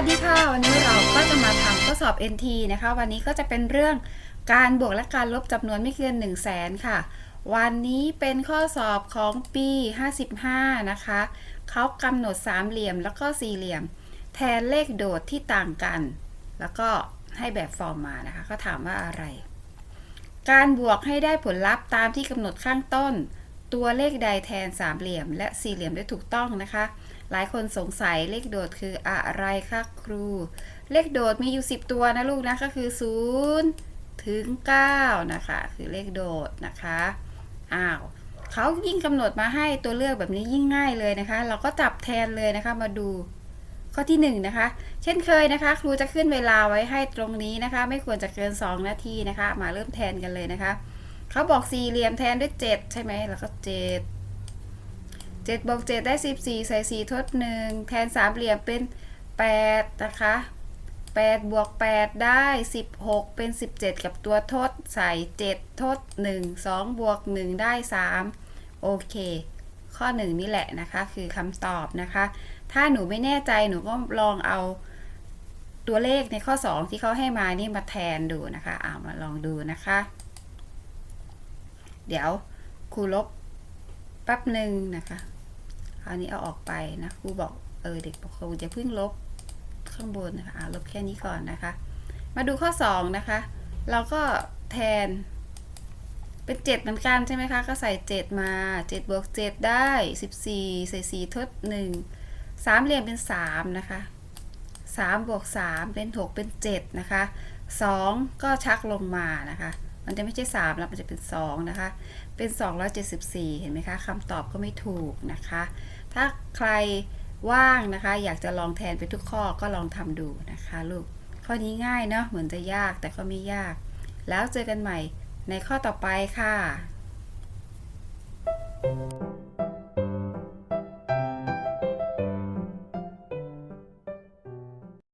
วัสดีค่ะ วันนี้เราก็จะมาทำข้อสอบ NT นะคะ วันนี้ก็จะเป็นเรื่องการบวกและการลบจำนวนไม่เกิน 1 0 0 0 0แสนค่ะ วันนี้เป็นข้อสอบของปี 55 นะคะ เขากำหนดสามเหลี่ยมแล้วก็สี่เหลี่ยม แทนเลขโดดที่ต่างกัน แล้วก็ให้แบบฟอร์มมานะคะเขาถามว่าอะไร การบวกให้ได้ผลลัพธ์ตามที่กำหนดข้างต้น ตัวเลขใดแทนสามเหลี่ยม และสี่เหลี่ยมได้ถูกต้องนะคะ หลายคนสงสัยเลขโดดคืออะไรคะครู เลขโดดมีอยู่ 10 ตัวนะลูกนะก็คือ 0 ถึง 9 นะคะ คือเลขโดดนะคะอ้าวเขายิ่งกำหนดมาให้ตัวเลือกแบบนี้ยิ่งง่ายเลยนะคะ เราก็จับแทนเลยนะคะมาดูข้อที่1นะคะ เช่นเคยนะคะ ครูจะขึ้นเวลาไว้ให้ตรงนี้นะคะ ไม่ควรจะเกิน 2 นาทีนะคะ มาเริ่มแทนกันเลยนะคะ เขาบอกสี่เหลี่ยมแทนด้วย7ใช่ไหมแล้วก็7 7บวก7ได้14ใส่4ทด1แทนสามเหลี่ยมเป็น8นะคะ8บวก8ได้16เป็น17กับตัวทดใส่7ทด1 2บวก1ได้3โอเค ข้อ1นี่แหละนะคะคือคำตอบนะคะ ถ้าหนูไม่แน่ใจหนูก็ลองเอาตัวเลขในข้อ 2 ที่เขาให้มานี่มาแทนดูนะคะ เอามาลองดูนะคะ เดี๋ยวครูลบแป๊บหนึ่งนะคะคราวนี้เอาออกไปนะครูบอกเออเด็กบอกครูจะเพิ่งลบข้างบนนะคะลบแค่นี้ก่อนนะคะ มาดูข้อ 2 นะคะ เราก็แทนเป็น 7 เหมือนกันใช่ไหมคะ ก็ใส่ 7 มา 7บวก7 ได้ 14 ใส่ 4 ทด1สามเหลี่ยมเป็น 3 นะคะ 3 บวก 3 เป็น 6 เป็น 7 นะคะ 2 ก็ชักลงมานะคะ มันจะไม่ใช่3แล้วมันจะเป็น 2 นะคะ เป็น 274 เห็นไหมคะคำตอบก็ไม่ถูกนะคะ ถ้าใครว่างนะคะ อยากจะลองแทนไปทุกข้อก็ลองทำดูนะคะลูก ข้อนี้ง่ายเนาะเหมือนจะยากแต่ก็ไม่ยาก แล้วเจอกันใหม่ในข้อต่อไปค่ะ